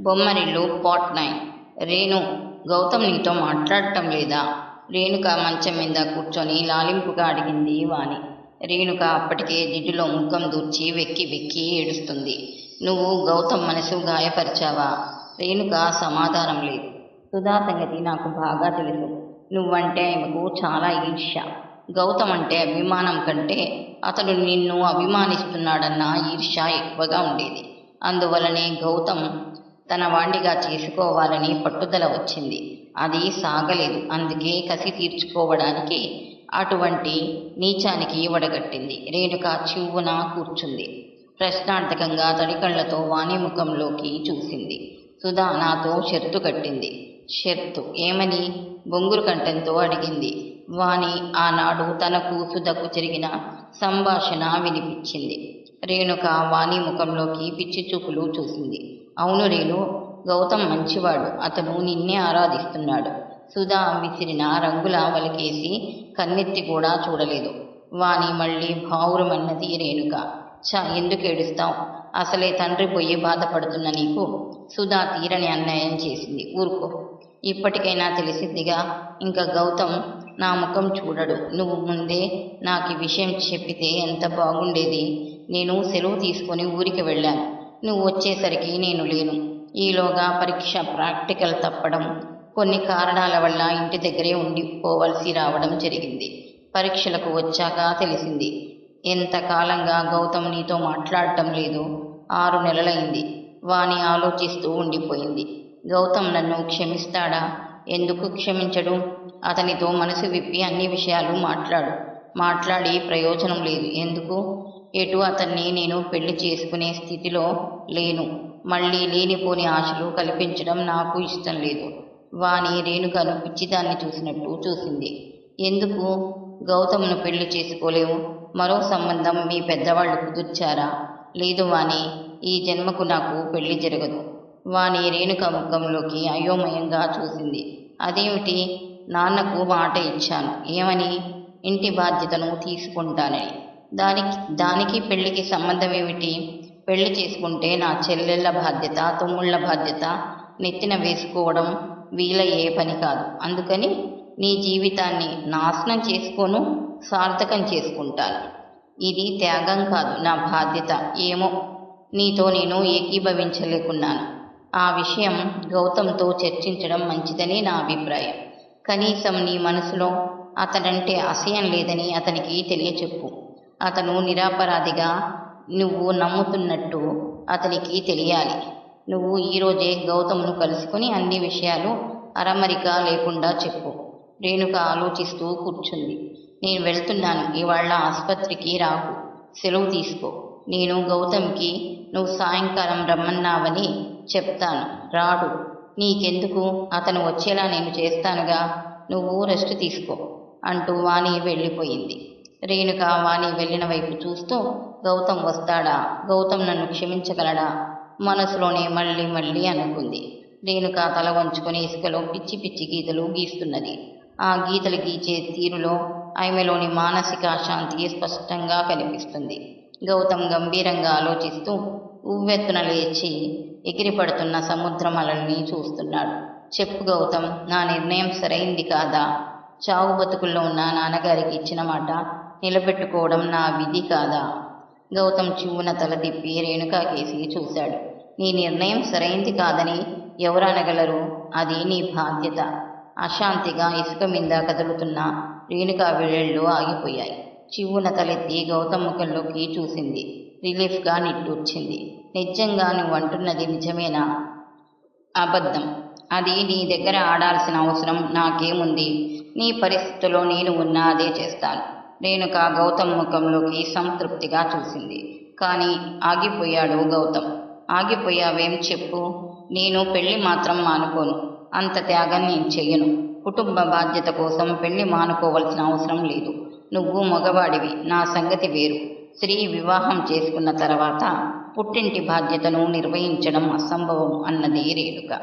Bommarillu part nine. Renu Gautam నీతో మాట్లాడటం లేదా? రేణుక మంచం మీద కూర్చొని లాలింపుగా అడిగింది వాణి. రేణుక అప్పటికే జిడ్డులో ముఖం దూర్చి వెక్కి వెక్కి ఏడుస్తుంది. నువ్వు గౌతమ్ మనసు గాయపరిచావా? రేణుక సమాధానం లేదు. సుధా సంగతి నాకు బాగా తెలుసు. నువ్వంటే ఆమెకు చాలా ఈర్ష్య. గౌతమ్ అంటే అభిమానం కంటే అతడు నిన్ను అభిమానిస్తున్నాడన్న ఈర్ష్య ఎక్కువగా ఉండేది. అందువలనే గౌతమ్ తన వాండిగా చేసుకోవాలని పట్టుదల వచ్చింది. అది సాగలేదు. అందుకే కసి తీర్చుకోవడానికి అటువంటి నీచానికి వడగట్టింది. రేణుక చివ్వున కూర్చుంది. ప్రశ్నార్థకంగా తడికళ్ళతో వాణి ముఖంలోకి చూసింది. సుధా నాతో షర్తు కట్టింది. షర్తు? ఏమని? బొంగురు కంఠంతో అడిగింది. వాణి ఆనాడు తనకు సుధకు జరిగిన సంభాషణ వినిపించింది. రేణుక వాణి ముఖంలోకి పిచ్చి చూపులు చూసింది. అవును రేణు గౌతమ్ మంచివాడు. అతను నిన్నే ఆరాధిస్తున్నాడు. సుధా విసిరిన రంగుల వలికేసి కన్నెత్తి కూడా చూడలేదు. వాణి మళ్ళీ భావురమన్నది రేణుక. చ ఎందుకు ఏడుస్తావు? అసలే తండ్రి పోయి బాధపడుతున్న నీకు? సుధా తీరని అన్యాయం చేసింది. ఊరుకో. ఇప్పటికైనా తెలిసిద్దిగా. ఇంకా గౌతమ్ నా ముఖం చూడడు. నువ్వు ముందే నాకు ఈ విషయం చెప్పితే ఎంత బాగుండేది. నేను సెలవు తీసుకొని ఊరికి వెళ్ళాను. నువ్వు వచ్చేసరికి నేను లేను. ఈలోగా పరీక్ష ప్రాక్టికల్ తప్పడం కొన్ని కారణాల వల్ల ఇంటి దగ్గరే ఉండిపోవలసి రావడం జరిగింది. పరీక్షలకు వచ్చాక తెలిసింది. ఎంతకాలంగా గౌతమ్ నీతో మాట్లాడటం లేదు. ఆరు నెలలైంది. వాణి ఆలోచిస్తూ ఉండిపోయింది. గౌతమ్ నన్ను క్షమిస్తాడా? ఎందుకు క్షమించడు? అతనితో మనసు విప్పి అన్ని విషయాలు మాట్లాడు. మాట్లాడి ప్రయోజనం లేదు. ఎందుకు? ఎటు అతన్ని నేను పెళ్ళి చేసుకునే స్థితిలో లేను. మళ్ళీ లేనిపోని ఆశలు కల్పించడం నాకు ఇష్టం లేదు. వాణి రేణుకను పిచ్చిదాన్ని చూసినట్టు చూసింది. ఎందుకు? గౌతమ్ను పెళ్ళి చేసుకోలేవు. మరో సంబంధం మీ పెద్దవాళ్ళు కుదుర్చారా లేదు వాణి ఈ జన్మకు నాకు పెళ్ళి జరగదు. వాణి రేణుక ముఖంలోకి అయోమయంగా చూసింది. అదేమిటి? నాన్నకు మాట ఇచ్చాను. ఏమని? ఇంటి బాధ్యతను తీసుకుంటానని. దానికి దానికి పెళ్ళికి సంబంధం ఏమిటి? పెళ్ళి చేసుకుంటే నా చెల్లెళ్ళ బాధ్యత తమ్ముళ్ళ బాధ్యత నెత్తిన వేసుకోవడం వీలయ్యే పని కాదు. అందుకని నీ జీవితాన్ని నాశనం చేసుకోను సార్థకం చేసుకుంటాను. ఇది త్యాగం కాదు నా బాధ్యత. ఏమో? నీతో నేను ఏకీభవించలేకున్నాను. ఆ విషయం గౌతమ్తో చర్చించడం మంచిదని నా అభిప్రాయం. కనీసం నీ మనసులో అతడంటే అసహ్యం లేదని అతనికి తెలియచెప్పు. అతను నిరాపరాధిగా నువ్వు నమ్ముతున్నట్టు అతనికి తెలియాలి. నువ్వు ఈరోజే గౌతమ్ను కలుసుకుని అన్ని విషయాలు అరమరిక లేకుండా చెప్పు. రేణుక ఆలోచిస్తూ కూర్చుంది. నేను వెళ్తున్నాను. ఇవాళ ఆసుపత్రికి రాకు. సెలవు తీసుకో. నేను గౌతమ్కి నువ్వు సాయంకాలం రమ్మన్నావని చెప్తాను. రాడు. నీకెందుకు? అతను వచ్చేలా నేను చేస్తానుగా. నువ్వు రెస్ట్ తీసుకో అంటూ వాణి వెళ్ళిపోయింది. రేణుక వాణి వెళ్ళిన వైపు చూస్తూ గౌతమ్ వస్తాడా? గౌతమ్ నన్ను క్షమించగలడా? మనసులోనే మళ్ళీ మళ్ళీ అనుకుంది. రేణుక తల వంచుకొని ఇసుకలో పిచ్చి పిచ్చి గీతలు గీస్తున్నది. ఆ గీతలు గీచే తీరులో ఆమెలోని మానసిక అశాంతి స్పష్టంగా కనిపిస్తుంది. గౌతమ్ గంభీరంగా ఆలోచిస్తూ ఉవ్వెత్తున లేచి ఎగిరిపడుతున్న సముద్రం అలల్ని చూస్తున్నాడు. చెప్పు గౌతమ్ నా నిర్ణయం సరైంది కాదా? చావు బతుకుల్లో ఉన్న నాన్నగారికి ఇచ్చిన మాట నిలబెట్టుకోవడం నా విధి కాదా? గౌతమ్ చివున తల తిప్పి రేణుకా కేసి చూశాడు. నీ నిర్ణయం సరైంది కాదని ఎవరు అనగలరు? అది నీ బాధ్యత. అశాంతిగా ఇసుక మీద కదులుతున్న రేణుకా వేళ్ళు ఆగిపోయాయి. చివ్వున తలెత్తి గౌతమ్ ముఖంలోకి చూసింది. రిలీఫ్గా నిట్టూర్చింది. నిజంగా నువ్వు అంటున్నది నిజమేనా? అబద్ధం. అది నీ దగ్గర ఆడాల్సిన అవసరం నాకేముంది? నీ పరిస్థితిలో నేను ఉన్నా అదే చేస్తాను. రేణుక గౌతమ్ ముఖంలోకి సంతృప్తిగా చూసింది. కానీ ఆగిపోయాడు గౌతమ్. ఆగిపోయావేం చెప్పు? నేను పెళ్ళి మాత్రం మానుకోను. అంత త్యాగం నేను చెయ్యను. కుటుంబ బాధ్యత కోసం పెళ్ళి మానుకోవలసిన అవసరం లేదు. నువ్వు మగవాడివి. నా సంగతి వేరు. స్త్రీ వివాహం చేసుకున్న తర్వాత పుట్టింటి బాధ్యతను నిర్వహించడం అసంభవం అన్నది రేణుక.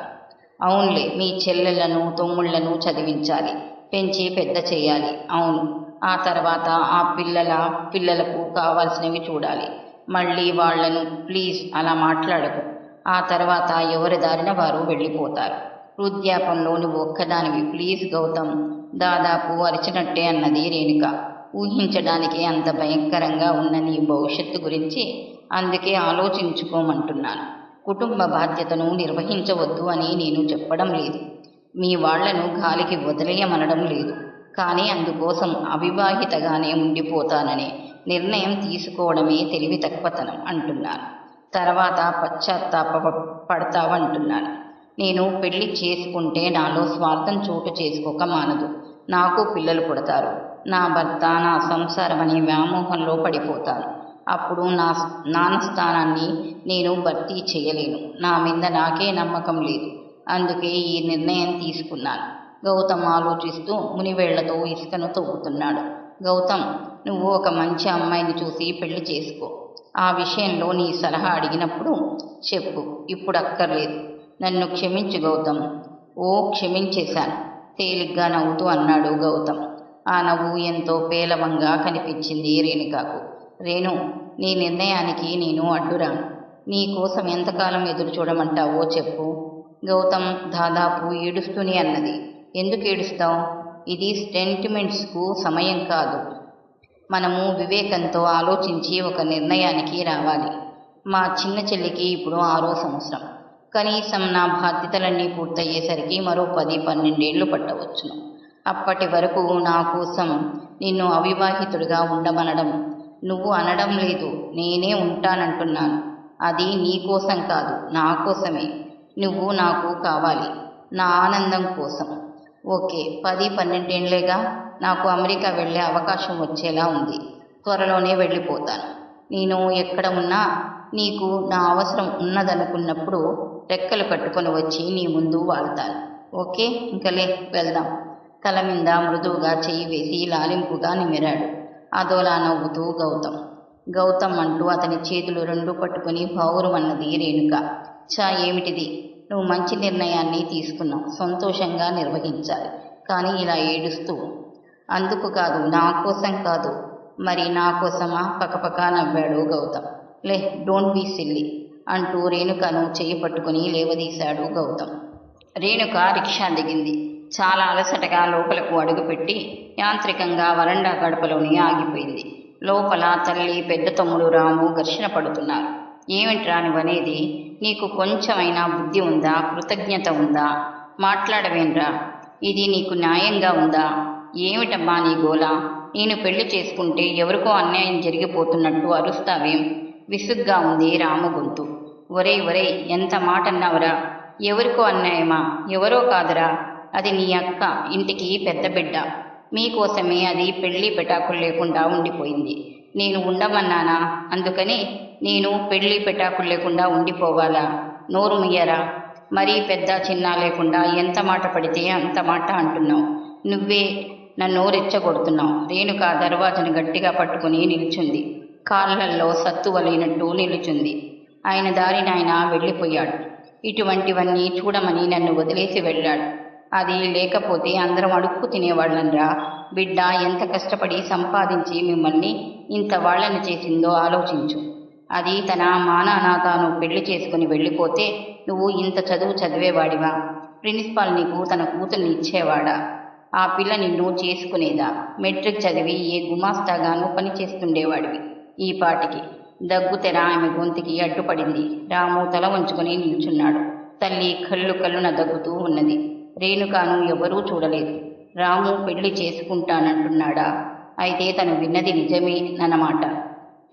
అవునులే మీ చెల్లెళ్ళను తమ్ముళ్ళను చదివించాలి. పెంచి పెద్ద చేయాలి. అవును. ఆ తర్వాత ఆ పిల్లల పిల్లలకు కావాల్సినవి చూడాలి. మళ్ళీ వాళ్ళను ప్లీజ్ అలా మాట్లాడకు. ఆ తర్వాత ఎవరి దారిన వారు వెళ్ళిపోతారు. వృద్ధాపంలో నువ్వు ఒక్కదానివి ప్లీజ్ గౌతమ్ దాదాపు అరిచినట్టే అన్నది రేణుక. ఊహించడానికి అంత భయంకరంగా ఉన్న నీ భవిష్యత్తు గురించి అందుకే ఆలోచించుకోమంటున్నాను. కుటుంబ బాధ్యతను నిర్వహించవద్దు అని నేను చెప్పడం లేదు. మీ వాళ్ళను గాలికి వదిలేయమనడం లేదు. కానీ అందుకోసం అవివాహితగానే ఉండిపోతానని నిర్ణయం తీసుకోవడమే తెలివి తక్కువతనం అంటున్నాను. తర్వాత పశ్చాత్తాప పడతావంటున్నాను. నేను పెళ్ళి చేసుకుంటే నాలో స్వార్థం చోటు చేసుకోక మానదు. నాకు పిల్లలు పుడతారు. నా భర్త నా సంసారం అనే వ్యామోహంలో పడిపోతాను. అప్పుడు నా నాన్న స్థానాన్ని నేను భర్తీ చేయలేను. నా మీద నాకే నమ్మకం లేదు. అందుకే ఈ నిర్ణయం తీసుకున్నాను. గౌతమ్ ఆలోచిస్తూ మునివేళ్ళతో ఇసుకను తవ్వుతున్నాడు. గౌతమ్ నువ్వు ఒక మంచి అమ్మాయిని చూసి పెళ్ళి చేసుకో. ఆ విషయంలో నీ సలహా అడిగినప్పుడు చెప్పు. ఇప్పుడు అక్కర్లేదు. నన్ను క్షమించు గౌతమ్. ఓ క్షమించేశాను. తేలిగ్గా నవ్వుతూ అన్నాడు గౌతమ్. ఆ నవ్వు ఎంతో పేలవంగా కనిపించింది రేణుకాకు. రేణు నీ నిర్ణయానికి నేను అడ్డురాను. నీ కోసం ఎంతకాలం ఎదురు చూడమంటావో చెప్పు. గౌతమ్ దాదాపు ఏడుస్తూనే అన్నది. ఎందుకు ఏడుస్తాం? ఇది సెంటిమెంట్స్కు సమయం కాదు. మనము వివేకంతో ఆలోచించి ఒక నిర్ణయానికి రావాలి. మా చిన్న చెల్లికి ఇప్పుడు ఆరో సంవత్సరం. కనీసం నా బాధ్యతలన్నీ పూర్తయ్యేసరికి మరో పది పన్నెండేళ్ళు పట్టవచ్చును. అప్పటి వరకు నా కోసం నిన్ను అవివాహితుడిగా ఉండమనడం నువ్వు అనడం లేదు. నేనే ఉంటానంటున్నాను. అది నీ కోసం కాదు నా కోసమే. నువ్వు నాకు కావాలి. నా ఆనందం కోసం. ఓకే పది పన్నెండేళ్ళేగా నాకు అమెరికా వెళ్ళే అవకాశం వచ్చేలా ఉంది. త్వరలోనే వెళ్ళిపోతాను. నేను ఎక్కడ ఉన్నా నీకు నా అవసరం ఉన్నదనుకున్నప్పుడు రెక్కలు కట్టుకొని వచ్చి నీ ముందు వాళ్తాను. ఓకే ఇంకలే వెళ్దాం. తల మీద మృదువుగా చెయ్యి వేసి లాలింపుగా నిమిరాడు. అదోలా నవ్వుతూ గౌతమ్. గౌతమ్ అంటూ అతని చేతులు రెండు పట్టుకుని పౌరమన్నది రేణుక. చా ఏమిటిది? నువ్వు మంచి నిర్ణయాన్ని తీసుకున్నావు. సంతోషంగా నిర్వహించాలి. కానీ ఇలా ఏడుస్తూ అందుకు కాదు నా కోసం కాదు. మరి నా కోసమా? పకపక నవ్వాడు గౌతమ్. లే డోంట్ బీ సిల్లి అంటూ రేణుకను చేయి పట్టుకుని లేవదీశాడు గౌతమ్. రేణుక రిక్షా దిగింది. చాలా అలసటగా లోపలకు అడుగుపెట్టి యాంత్రికంగా వరండా గడపలోని ఆగిపోయింది. లోపల తల్లి పెద్ద తమ్ముడు రాము ఘర్షణ పడుతున్నారు. ఏమిట్రా నువ్వనేది? నీకు కొంచెమైనా బుద్ధి ఉందా? కృతజ్ఞత ఉందా? మాట్లాడవేంరా ఇది నీకు న్యాయంగా ఉందా? ఏమిటమ్మా నీ గోల? నేను పెళ్ళి చేసుకుంటే ఎవరికో అన్యాయం జరిగిపోతున్నట్టు అరుస్తావేం? విసుగ్గా ఉంది రాము గొంతు. ఒరే ఒరే ఎంత మాట అన్నావురా ఎవరికో అన్యాయమా? ఎవరో కాదురా. అది నీ అక్క ఇంటికి పెద్ద బిడ్డ. మీకోసమే అది పెళ్ళి పెటాకులు లేకుండా ఉండిపోయింది. నేను ఉండమన్నానా? అందుకని నేను పెళ్ళి పెటాకులు లేకుండా ఉండిపోవాలా? నోరు ముయ్యరా? మరీ పెద్ద చిన్న లేకుండా ఎంత మాట పడితే అంత మాట అంటున్నావు? నువ్వే నన్ను రెచ్చగొడుతున్నావు. రేణుక దర్వాజను గట్టిగా పట్టుకుని నిలుచుంది. కాళ్ళల్లో సత్తు వలినట్టు నిలుచుంది. ఆయన దారిని ఆయన వెళ్ళిపోయాడు. ఇటువంటివన్నీ చూడమని నన్ను వదిలేసి వెళ్ళాడు. అది లేకపోతే అందరం అడుక్కు తినేవాళ్ళంరా? బిడ్డ ఎంత కష్టపడి సంపాదించి మిమ్మల్ని ఇంత వాళ్ళని చేసిందో ఆలోచించు. అది తన మానాన తాను పెళ్ళి చేసుకుని వెళ్ళిపోతే నువ్వు ఇంత చదువు చదివేవాడివా? ప్రిన్సిపాల్ నీకు తన కూతుర్ని ఇచ్చేవాడా? ఆ పిల్ల నిన్ను చేసుకునేదా? మెట్రిక్ చదివి ఏ గుమాస్తాగానో పని చేస్తుండేవాడివి. ఈ పాటికి దగ్గుతెర ఆమె గొంతుకి అడ్డుపడింది. రాము తల వంచుకొని నిల్చున్నాడు. తల్లి కళ్ళు కళ్ళున దగ్గుతూ ఉన్నది. రేణుకాను ఎవరూ చూడలేదు. రాము పెళ్ళి చేసుకుంటానంటున్నాడా? అయితే తను విన్నది నిజమేనన్నమాట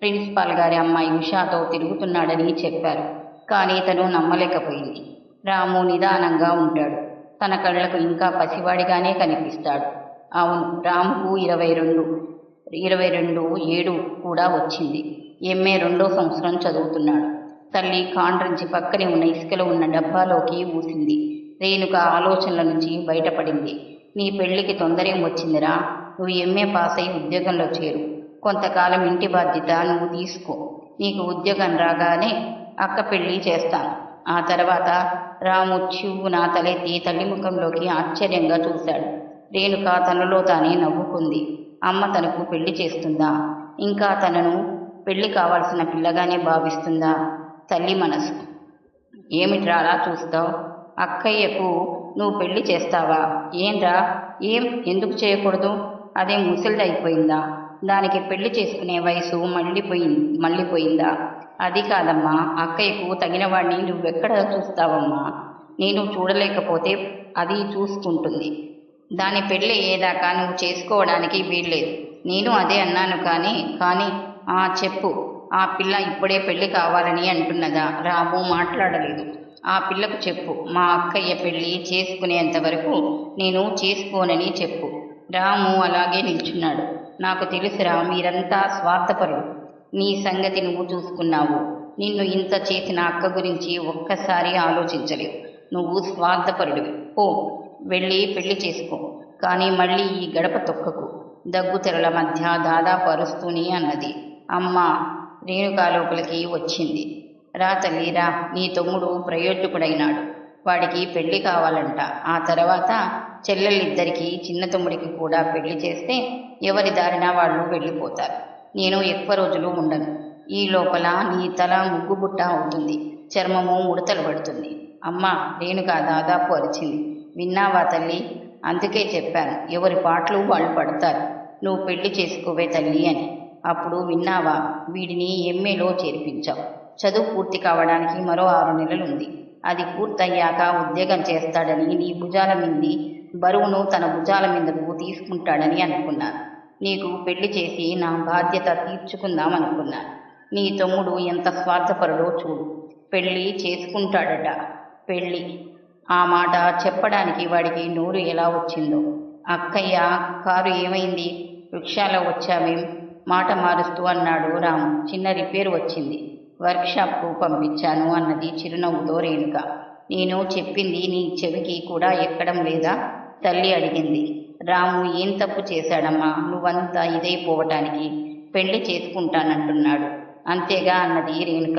ప్రిన్సిపాల్ గారి అమ్మాయి ఉషాతో తిరుగుతున్నాడని చెప్పారు. కానీ తను నమ్మలేకపోయింది. రాము నిదానంగా ఉంటాడు. తన కళ్ళకు ఇంకా పసివాడిగానే కనిపిస్తాడు. అవును రాముకు ఇరవై రెండు ఇరవై రెండు ఏడు కూడా వచ్చింది. ఎంఏ రెండో సంవత్సరం చదువుతున్నాడు. తల్లి కాండ్రించి పక్కనే ఉన్న ఇసుకలో ఉన్న డబ్బాలోకి ఊసింది. రేణుక ఆలోచనల నుంచి బయటపడింది. నీ పెళ్ళికి తొందరేం వచ్చిందిరా. నువ్వు ఎంఏ పాస్ అయి ఉద్యోగంలో చేరు. కొంతకాలం ఇంటి బాధ్యత నువ్వు తీసుకో. నీకు ఉద్యోగం రాగానే అక్క పెళ్ళి చేస్తాను. ఆ తర్వాత రాము నా తలెత్తి తల్లి ముఖంలోకి ఆశ్చర్యంగా చూశాడు. రేణుక తనలో తానే నవ్వుకుంది. అమ్మ తనకు పెళ్ళి చేస్తుందా? ఇంకా తనను పెళ్ళి కావాల్సిన పిల్లగానే భావిస్తుందా? తల్లి మనసు. ఏమిట్రా అలా చూస్తావు? అక్కయ్యకు నువ్వు పెళ్ళి చేస్తావా? ఏంరా ఏం? ఎందుకు చేయకూడదు? అదే ముసలిదైపోయిందా దానికి పెళ్ళి చేసుకునే వయసు మళ్ళీపోయింది మళ్ళీపోయిందా? అది కాదమ్మా అక్కయ్యకు తగిన వాడిని నువ్వెక్కడ చూస్తావమ్మా? నేను చూడలేకపోతే అది చూసుకుంటుంది. దాని పెళ్ళి అయ్యేదాకా నువ్వు చేసుకోవడానికి వీల్లేదు. నేను అదే అన్నాను కానీ కానీ ఆ చెప్పు. ఆ పిల్ల ఇప్పుడే పెళ్ళి కావాలని అంటున్నదా? రాము మాట్లాడలేదు. ఆ పిల్లకు చెప్పు. మా అక్కయ్య పెళ్ళి చేసుకునేంత వరకు నేను చేసుకోనని చెప్పు. రాము అలాగే నిల్చున్నాడు. నాకు తెలుసురా మీరంతా స్వార్థపరులు. నీ సంగతి నువ్వు చూసుకున్నావు. నిన్ను ఇంత చేసిన అక్క గురించి ఒక్కసారి ఆలోచించలేవు. నువ్వు స్వార్థపరుడివి పో వెళ్ళి పెళ్ళి చేసుకో. కానీ మళ్ళీ ఈ గడప తొక్కకు. దగ్గు తెరల మధ్య దాదాపు అరుస్తూనే అన్నది. అమ్మ రేణుకా లోపలికి వచ్చింది. రా తల్లి రా. నీ తమ్ముడు ప్రయోజకుడైనాడు. వాడికి పెళ్ళి కావాలంట. ఆ తర్వాత చెల్లెళ్ళిద్దరికీ చిన్న తమ్ముడికి కూడా పెళ్ళి చేస్తే ఎవరి దారిన వాళ్ళు వెళ్ళిపోతారు. నేను ఎక్కువ రోజులు ఉండను. ఈ లోపల నీ తల ముగ్గుబుట్ట అవుతుంది. చర్మము ముడతలు పడుతుంది. అమ్మ రేణుక దాదాపు అరిచింది. విన్నావా తల్లి? అందుకే చెప్పాను. ఎవరి పాటలు వాళ్ళు పడతారు. నువ్వు పెళ్ళి చేసుకోవే తల్లి అని. అప్పుడు విన్నావా? వీడిని ఎంఏలో చేర్పించావు. చదువు పూర్తి కావడానికి మరో ఆరు నెలలు ఉంది అది పూర్తయ్యాక ఉద్యోగం చేస్తాడని నీ భుజాల మింది బరువును తన భుజాల మీదకు తీసుకుంటాడని అనుకున్నాను. నీకు పెళ్ళి చేసి నా బాధ్యత తీర్చుకుందాం అనుకున్నాను నీ తమ్ముడు ఎంత స్వార్థపరుడో చూడు. పెళ్ళి చేసుకుంటాడట. పెళ్ళి ఆ మాట చెప్పడానికి వాడికి నోరు ఎలా వచ్చిందో. అక్కయ్య కారు ఏమైంది? వృక్షాలో వచ్చామేం మాట మారుస్తూ అన్నాడు రాము. చిన్న రిపేర్ వచ్చింది. వర్క్షాప్కు పంపించాను అన్నది చిరునవ్వుతో రేణుక. నేను చెప్పింది నీ చెవికి కూడా ఎక్కడం లేదా? తల్లి అడిగింది. రాము ఏం తప్పు చేశాడమ్మా? నువ్వంతా ఇదైపోవటానికి పెళ్ళి చేసుకుంటానంటున్నాడు. అంతేగా అన్నది రేణుక.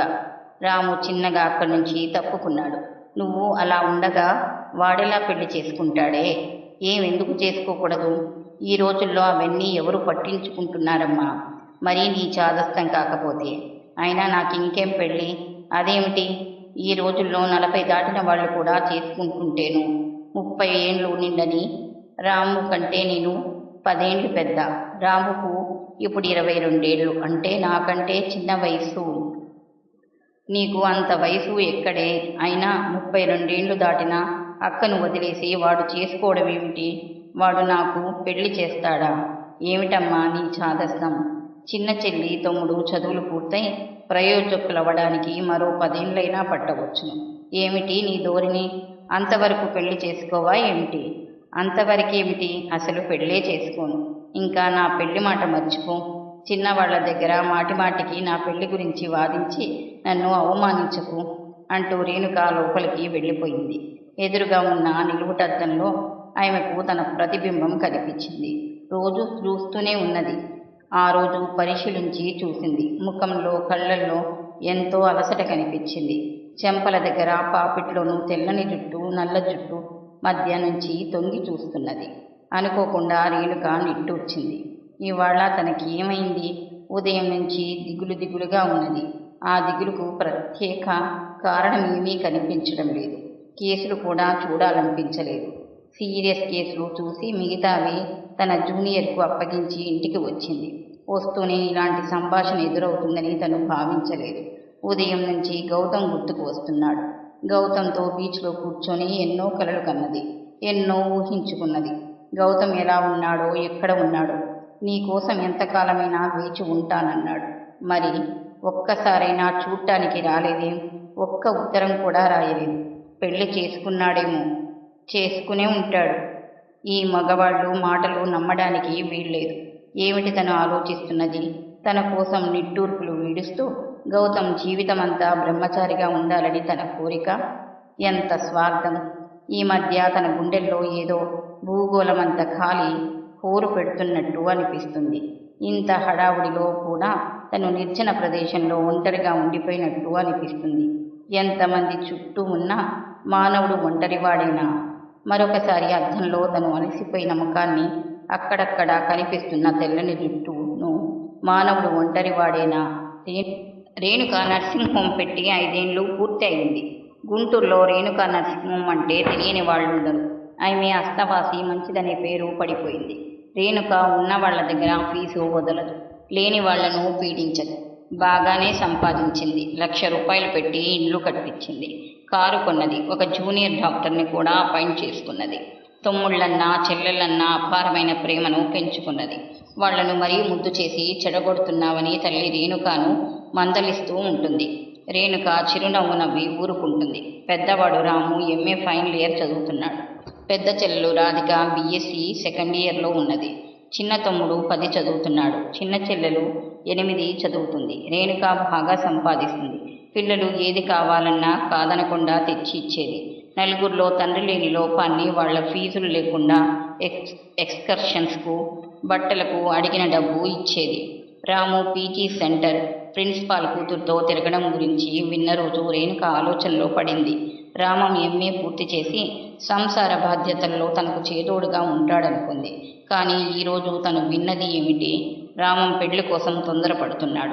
రాము చిన్నగా అక్కడి నుంచి తప్పుకున్నాడు. నువ్వు అలా ఉండగా వాడెలా పెళ్ళి చేసుకుంటాడే? ఏం ఎందుకు చేసుకోకూడదు? ఈ రోజుల్లో అవన్నీ ఎవరు పట్టించుకుంటున్నారమ్మా? మరీ నీ చాదస్తం కాకపోతే. అయినా నాకు ఇంకేం పెళ్ళి? అదేమిటి? ఈ రోజుల్లో నలభై దాటిన వాళ్ళు కూడా చేసుకుంటుంటేను ముప్పై ఏండ్లు నిండని రాము కంటే నేను పదేండ్లు పెద్ద. రాముకు ఇప్పుడు ఇరవై రెండేళ్ళు అంటే నాకంటే చిన్న వయసు నీకు అంత వయసు ఎక్కడే? అయినా ముప్పై రెండేళ్ళు దాటిన అక్కను వదిలేసి వాడు చేసుకోవడం ఏమిటి? వాడు నాకు పెళ్ళి చేస్తాడా? ఏమిటమ్మా నీ చాదస్తం? చిన్న చెల్లి తమ్ముడు చదువులు పూర్తయి ప్రయోజకులవ్వడానికి మరో పదేళ్ళైనా పట్టవచ్చును ఏమిటి నీ ధోరణి? అంతవరకు పెళ్ళి చేసుకోవా ఏమిటి? అంతవరకేమిటి? అసలు పెళ్ళే చేసుకోను. ఇంకా నా పెళ్ళి మాట మర్చిపో. చిన్నవాళ్ళ దగ్గర మాటిమాటికి నా పెళ్ళి గురించి వాదించి నన్ను అవమానించకు అంటూ రేణుక లోపలికి వెళ్ళిపోయింది. ఎదురుగా ఉన్న నిలువుటద్దంలో ఆమెకు తన ప్రతిబింబం కనిపించింది. రోజు చూస్తూనే ఉన్నది. ఆ రోజు పరిశీలించి చూసింది. ముఖంలో కళ్ళల్లో ఎంతో అలసట కనిపించింది. చెంపల దగ్గర పాపిట్లోనూ తెల్లని జుట్టు నల్ల జుట్టు మధ్య నుంచి తొంగి చూస్తున్నది. అనుకోకుండా రేణుక నిట్టూర్చింది. ఇవాళ తనకి ఏమైంది? ఉదయం నుంచి దిగులు దిగులుగా ఉన్నది. ఆ దిగులుకు ప్రత్యేక కారణం ఏమీ కనిపించడం లేదు. కేసులు కూడా చూడాలనిపించలేదు. సీరియస్ కేసులు చూసి మిగతావి తన జూనియర్కు అప్పగించి ఇంటికి వచ్చింది. వస్తూనే ఇలాంటి సంభాషణ ఎదురవుతుందని తను భావించలేదు. ఉదయం నుంచి గౌతమ్ గుర్తుకు వస్తున్నాడు. గౌతమ్తో బీచ్లో కూర్చొని ఎన్నో కలలు కన్నది. ఎన్నో ఊహించుకున్నది. గౌతమ్ ఎలా ఉన్నాడో ఎక్కడ ఉన్నాడో. నీకోసం ఎంతకాలమైనా వేచి ఉంటానన్నాడు. మరి ఒక్కసారైనా చూడటానికి రాలేదేం? ఒక్క ఉత్తరం కూడా రాయలేదు. పెళ్ళి చేసుకున్నాడేమో. చేసుకునే ఉంటాడు. ఈ మగవాళ్ళు మాటలు నమ్మడానికి వీల్లేదు. ఏమిటి తను ఆలోచిస్తున్నది? తన కోసం నిట్టూర్పులు వీడుస్తూ గౌతమ్ జీవితమంతా బ్రహ్మచారిగా ఉండాలని తన కోరిక? ఎంత స్వార్థం! ఈ మధ్య తన గుండెల్లో ఏదో భూగోళమంత ఖాళీ హోరు పెడుతున్నట్టు అనిపిస్తుంది. ఇంత హడావుడిలో కూడా తను నిర్జన ప్రదేశంలో ఒంటరిగా ఉండిపోయినట్టు అనిపిస్తుంది. ఎంతమంది చుట్టూ ఉన్నా మానవుడు ఒంటరివాడైనా? మరొకసారి అర్థంలో తను అలసిపోయిన ముఖాన్ని అక్కడక్కడ కనిపిస్తున్న తెల్లని జుట్టును మానవుడు ఒంటరివాడేనా? రేణుక నర్సింగ్ హోమ్ పెట్టి ఐదేండ్లు పూర్తి అయింది గుంటూరులో రేణుక నరసింహం అంటే తెలియని వాళ్ళుండరు. ఆమె అస్తవాసి మంచిదనే పేరు పడిపోయింది. రేణుక ఉన్న వాళ్ళ దగ్గర ఫీజు వదలదు. లేని వాళ్ళను పీడించదు. బాగానే సంపాదించింది. లక్ష రూపాయలు పెట్టి ఇల్లు కట్టించింది. కారు కొన్నది. ఒక జూనియర్ డాక్టర్ని కూడా అపాయింట్ చేసుకున్నది. తమ్ముళ్ళన్నా చెల్లెళ్ళన్నా అపారమైన ప్రేమను పెంచుకున్నది. వాళ్ళను మరీ ముద్దు చేసి చెడగొడుతున్నావని తల్లి రేణుకను మందలిస్తూ ఉంటుంది. రేణుక చిరునవ్వు నవ్వి ఊరుకుంటుంది. పెద్దవాడు రాము ఎంఏ ఫైనల్ ఇయర్ చదువుతున్నాడు. పెద్ద చెల్లెలు రాధిక బీఎస్సీ సెకండ్ ఇయర్లో ఉన్నది. చిన్న తమ్ముడు పది చదువుతున్నాడు. చిన్న చెల్లెలు ఎనిమిది చదువుతుంది. రేణుక బాగా సంపాదిస్తుంది. పిల్లలు ఏది కావాలన్నా కాదనకుండా తెచ్చి ఇచ్చేది. నలుగురిలో తండ్రి లేని లోపాన్ని వాళ్ళ ఫీజులు లేకుండా ఎక్స్ ఎక్స్కర్షన్స్కు బట్టలకు అడిగిన డబ్బు ఇచ్చేది. రాము పీజీ సెంటర్ ప్రిన్సిపాల్ కూతురుతో తిరగడం గురించి విన్న రోజు రేణుక ఆలోచనలో పడింది. రామం ఎంఏ పూర్తి చేసి సంసార బాధ్యతల్లో తనకు చేదోడుగా ఉంటాడనుకుంది. కానీ ఈరోజు తను విన్నది ఏమిటి? రామం పెళ్ళి కోసం తొందరపడుతున్నాడు.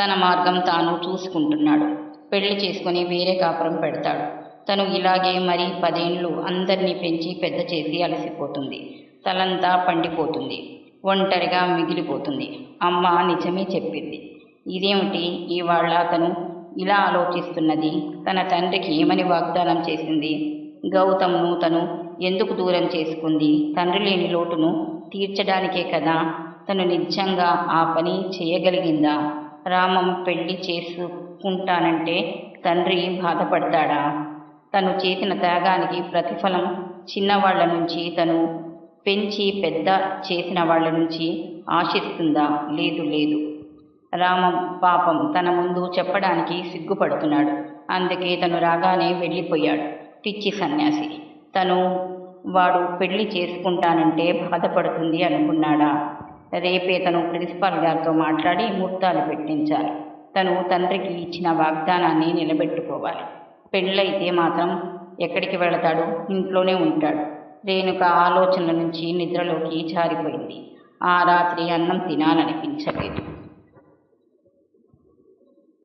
తన మార్గం తాను చూసుకుంటున్నాడు. పెళ్ళి చేసుకుని వేరే కాపురం పెడతాడు. తను ఇలాగే మరీ పదేండ్లు అందరినీ పెంచి పెద్ద చేసి అలసిపోతుంది. తలంతా పండిపోతుంది. ఒంటరిగా మిగిలిపోతుంది. అమ్మ నిజమే చెప్పింది. ఇదేమిటి? ఇవాళ అతను ఇలా ఆలోచిస్తున్నది. తన తండ్రికి ఏమని వాగ్దానం చేసింది? గౌతమ్ను తను ఎందుకు దూరం చేసుకుంది? తండ్రి లేని లోటును తీర్చడానికే కదా? తను నిజంగా ఆ పని చేయగలిగిందా? రామం పెళ్ళి చేసుకుంటానంటే తండ్రి బాధపడతాడా? తను చేసిన త్యాగానికి ప్రతిఫలం చిన్నవాళ్ళ నుంచి తను పెంచి పెద్ద చేసిన వాళ్ళ నుంచి ఆశిస్తుందా? లేదు లేదు. రామం పాపం తన ముందు చెప్పడానికి సిగ్గుపడుతున్నాడు. అందుకే తను రాగానే వెళ్ళిపోయాడు. పిచ్చి సన్యాసి. తను వాడు పెళ్ళి చేసుకుంటానంటే బాధపడుతుంది అనుకున్నాడా? రేపే తను ప్రిన్సిపాల్ గారితో మాట్లాడి ముహూర్తాలు పెట్టించాలి. తను తండ్రికి ఇచ్చిన వాగ్దానాన్ని నిలబెట్టుకోవాలి. పెళ్ళైతే మాత్రం ఎక్కడికి వెళతాడు? ఇంట్లోనే ఉంటాడు. రేణుక ఆలోచనల నుంచి నిద్రలోకి జారిపోయింది. ఆ రాత్రి అన్నం తినాలనిపించలేదు.